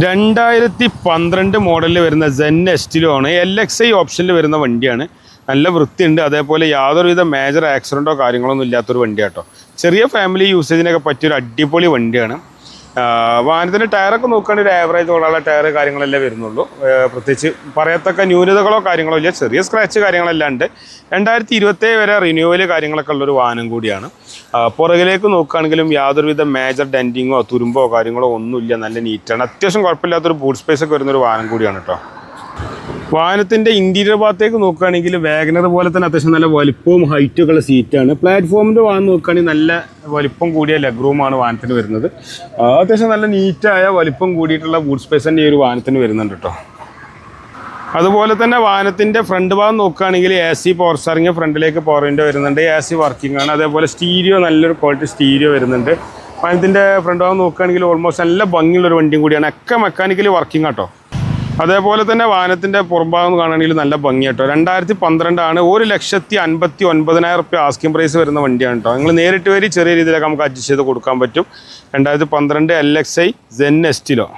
രണ്ടായിരത്തി പന്ത്രണ്ട് മോഡലിൽ വരുന്ന സെൻ എസ്റ്റിലുമാണ് എൽ എക്സ് ഐ ഓപ്ഷനിൽ വരുന്ന വണ്ടിയാണ്. നല്ല വൃത്തിയുണ്ട്. അതേപോലെ യാതൊരുവിധ മേജർ ആക്സിഡന്റോ കാര്യങ്ങളൊന്നും ഇല്ലാത്തൊരു വണ്ടിയാട്ടോ. ചെറിയ ഫാമിലി യൂസേജിനൊക്കെ പറ്റിയൊരു അടിപൊളി വണ്ടിയാണ്. വാഹനത്തിന്റെ ടയറൊക്കെ നോക്കുകയാണെങ്കിൽ ഒരു ആവറേജ് ഉള്ള ടയർ കാര്യങ്ങളെല്ലാം വരുന്നുള്ളൂ. പ്രത്യേകിച്ച് പറയത്തക്ക ന്യൂനതകളോ കാര്യങ്ങളോ ഇല്ല. ചെറിയ സ്ക്രാച്ച് കാര്യങ്ങളെല്ലാം ഉണ്ട്. രണ്ടായിരത്തി ഇരുപത്തേഴ് വരെ റിന്യൂവൽ കാര്യങ്ങളൊക്കെ ഉള്ളൊരു വാഹനം കൂടിയാണ്. പുറകിലേക്ക് നോക്കുകയാണെങ്കിലും യാതൊരുവിധ മേജർ ഡെന്റിങ്ങോ തുരുമ്പോ കാര്യങ്ങളോ ഒന്നുമില്ല. നല്ല നീറ്റാണ് അത്യാവശ്യം കുഴപ്പമില്ലാത്തൊരു ബൂട്ട് സ്പേസ് ഒക്കെ വരുന്നൊരു വാഹനം കൂടിയാണ് കേട്ടോ. വാഹനത്തിന്റെ ഇന്റീരിയർ ഭാഗത്തേക്ക് നോക്കുകയാണെങ്കിൽ വാഗനർ പോലെ തന്നെ അത്യാവശ്യം നല്ല വലിപ്പവും ഹൈറ്റും ഒക്കെ ഉള്ള സീറ്റാണ്. പ്ലാറ്റ്ഫോമിന്റെ വാഹനം നോക്കുകയാണെങ്കിൽ നല്ല വലിപ്പം കൂടിയ ലെഗ് റൂമാണ് വാഹനത്തിന് വരുന്നത്. അത്യാവശ്യം നല്ല നീറ്റായ വലിപ്പം കൂടിയിട്ടുള്ള ബൂട്ട് സ്പേസിന്റെ ഈ ഒരു വാഹനത്തിന് വരുന്നുണ്ട് കേട്ടോ അതുപോലെ തന്നെ വാഹനത്തിന്റെ ഫ്രണ്ട് ഭാഗം നോക്കുകയാണെങ്കിൽ എ സി പവർ സ്റ്റാറിങ് ഫ്രണ്ടിലേക്ക് പവർ വിൻഡോ വരുന്നുണ്ട്. എ സി വർക്കിംഗ് ആണ്. അതേപോലെ സ്റ്റീരിയോ നല്ലൊരു ക്വാളിറ്റി സ്റ്റീരിയോ വരുന്നുണ്ട്. വാഹനത്തിന്റെ ഫ്രണ്ട് ഭാഗം നോക്കുകയാണെങ്കിൽ ഓൾമോസ്റ്റ് നല്ല ഭംഗിയുള്ള ഒരു വണ്ടിയും കൂടിയാണ്. ഒക്കെ മെക്കാനിക്കലി വർക്കിംഗ് ആട്ടോ അതേപോലെ തന്നെ വാഹനത്തിന്റെ പുറംഭാഗം കാണുകയാണെങ്കിൽ നല്ല ഭംഗി കേട്ടോ. രണ്ടായിരത്തി പന്ത്രണ്ടാണ് ഒരു ലക്ഷത്തി അൻപത്തി ഒൻപതിനായിരം റുപ്യ ആസ്കിംഗ് പ്രൈസ് വരുന്ന വണ്ടിയാണ് കേട്ടോ. നിങ്ങൾ നേരിട്ട് വരി ചെറിയ രീതിയിലൊക്കെ നമുക്ക് അഡ്ജസ്റ്റ് ചെയ്ത് കൊടുക്കാൻ പറ്റും. രണ്ടായിരത്തി പന്ത്രണ്ട് L X I Zen Estilo